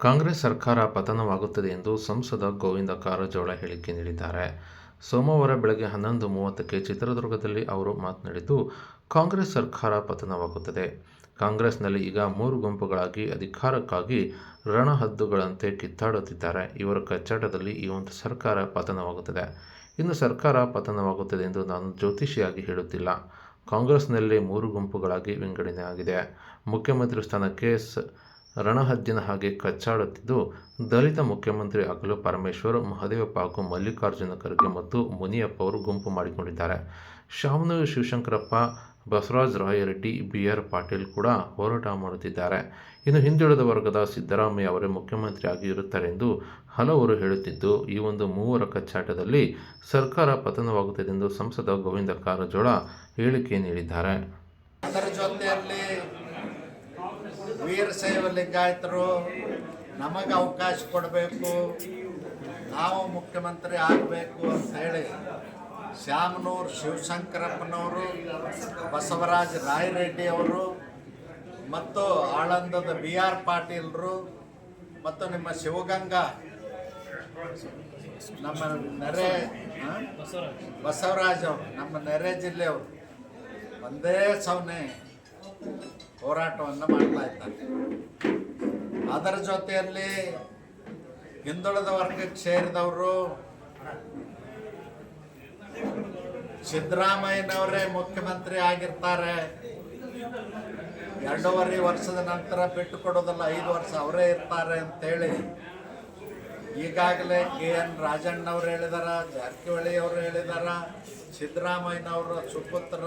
ಕಾಂಗ್ರೆಸ್ ಸರ್ಕಾರ ಪತನವಾಗುತ್ತದೆ ಎಂದು ಸಂಸದ ಗೋವಿಂದ ಕಾರಜೋಳ ಹೇಳಿಕೆ ನೀಡಿದ್ದಾರೆ. ಸೋಮವಾರ ಬೆಳಗ್ಗೆ ಹನ್ನೊಂದು ಮೂವತ್ತಕ್ಕೆ ಚಿತ್ರದುರ್ಗದಲ್ಲಿ ಅವರು ಮಾತನಾಡಿದ್ದು, ಕಾಂಗ್ರೆಸ್ ಸರ್ಕಾರ ಪತನವಾಗುತ್ತದೆ. ಕಾಂಗ್ರೆಸ್ನಲ್ಲಿ ಈಗ ಮೂರು ಗುಂಪುಗಳಾಗಿ ಅಧಿಕಾರಕ್ಕಾಗಿ ರಣಹದ್ದುಗಳಂತೆ ಕಿತ್ತಾಡುತ್ತಿದ್ದಾರೆ. ಇವರ ಕಚ್ಚಾಟದಲ್ಲಿ ಈ ಒಂದು ಸರ್ಕಾರ ಪತನವಾಗುತ್ತದೆ. ಇನ್ನು ಸರ್ಕಾರ ಪತನವಾಗುತ್ತದೆ ಎಂದು ನಾನು ಜ್ಯೋತಿಷಿಯಾಗಿ ಹೇಳುತ್ತಿಲ್ಲ. ಕಾಂಗ್ರೆಸ್ನಲ್ಲೇ ಮೂರು ಗುಂಪುಗಳಾಗಿ ವಿಂಗಡಣೆಯಾಗಿದೆ. ಮುಖ್ಯಮಂತ್ರಿ ಸ್ಥಾನಕ್ಕೆ ರಣಹದ್ದಿನ ಹಾಗೆ ಕಚ್ಚಾಡುತ್ತಿದ್ದು, ದಲಿತ ಮುಖ್ಯಮಂತ್ರಿ ಆಗಲು ಪರಮೇಶ್ವರ್, ಮಹದೇವಪ್ಪ ಹಾಗೂ ಮಲ್ಲಿಕಾರ್ಜುನ ಖರ್ಗೆ ಮತ್ತು ಮುನಿಯಪ್ಪ ಅವರು ಗುಂಪು ಮಾಡಿಕೊಂಡಿದ್ದಾರೆ. ಶಾಮನೂರು ಶಿವಶಂಕರಪ್ಪ, ಬಸವರಾಜ ರಾಯರೆಡ್ಡಿ, ಬಿ. ಆರ್. ಪಾಟೀಲ್ ಕೂಡ ಹೋರಾಟ ಮಾಡುತ್ತಿದ್ದಾರೆ. ಇನ್ನು ಹಿಂದುಳಿದ ವರ್ಗದ ಸಿದ್ದರಾಮಯ್ಯ ಅವರೇ ಮುಖ್ಯಮಂತ್ರಿ ಇರುತ್ತಾರೆ ಎಂದು ಹಲವರು ಹೇಳುತ್ತಿದ್ದು, ಈ ಒಂದು ಮೂವರ ಕಚ್ಚಾಟದಲ್ಲಿ ಸರ್ಕಾರ ಪತನವಾಗುತ್ತದೆ ಎಂದು ಸಂಸದ ಗೋವಿಂದ ಕಾರಜೋಳ ಹೇಳಿಕೆ ನೀಡಿದ್ದಾರೆ. ವೀರಶೈವ ಲಿಂಗಾಯತರು ನಮಗೆ ಅವಕಾಶ ಕೊಡಬೇಕು, ನಾವು ಮುಖ್ಯಮಂತ್ರಿ ಆಗಬೇಕು ಅಂತ ಹೇಳಿ ಶ್ಯಾಮನೂರು ಶಿವಶಂಕರಪ್ಪನವರು, ಬಸವರಾಜ ರಾಯರೆಡ್ಡಿ ಅವರು, ಮತ್ತು ಆಳಂದದ ಬಿ ಆರ್ ಪಾಟೀಲರು, ಮತ್ತು ನಿಮ್ಮ ಶಿವಗಂಗಾ, ನಮ್ಮ ನೆರೆ ಬಸವರಾಜ್ ಅವರು, ನಮ್ಮ ನೆರೆ ಜಿಲ್ಲೆಯವರು ಒಂದೇ ಸೌನೆ. ಹೋರಾಟವನ್ನು ಮಾಡ್ತಾ ಇದ್ದಾರೆ. ಅದರ ಜೊತೆಯಲ್ಲಿ ಹಿಂದುಳಿದ ವರ್ಗಕ್ಕೆ ಸೇರಿದವರು ಸಿದ್ದರಾಮಯ್ಯನವರೇ ಮುಖ್ಯಮಂತ್ರಿ ಆಗಿರ್ತಾರೆ. ಎರಡೂವರೆ ವರ್ಷದ ನಂತರ ಬಿಟ್ಟು ಕೊಡೋದಲ್ಲ, ಐದು ವರ್ಷ ಅವರೇ ಇರ್ತಾರೆ ಅಂತೇಳಿ ಈಗಾಗಲೇ ಕೆ ಎನ್ ರಾಜಣ್ಣವ್ರು ಹೇಳಿದಾರ, ಜಾರಕಿಹೊಳಿ ಅವರು ಹೇಳಿದಾರ, ಸಿದ್ದರಾಮಯ್ಯನವರ ಸುಪುತ್ರ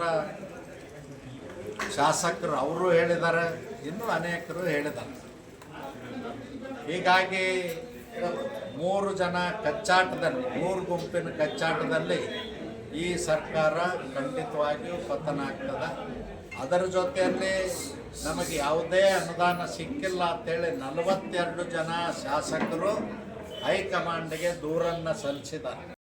ಶಾಸಕರು ಅವರು ಹೇಳಿದ್ದಾರೆ, ಇನ್ನೂ ಅನೇಕರು ಹೇಳಿದ್ದಾರೆ. ಹೀಗಾಗಿ ಮೂರು ಜನ ಕಚ್ಚಾಟದಲ್ಲಿ, ಮೂರು ಗುಂಪಿನ ಕಚ್ಚಾಟದಲ್ಲಿ ಈ ಸರ್ಕಾರ ಖಂಡಿತವಾಗಿಯೂ ಪತನ ಆಗ್ತದೆ. ಅದರ ಜೊತೆಯಲ್ಲಿ ನಮಗೆ ಯಾವುದೇ ಅನುದಾನ ಸಿಕ್ಕಿಲ್ಲ ಅಂತೇಳಿ ನಲವತ್ತೆರಡು ಜನ ಶಾಸಕರು ಹೈಕಮಾಂಡ್ಗೆ ದೂರನ್ನು ಸಲ್ಲಿಸಿದ್ದಾರೆ.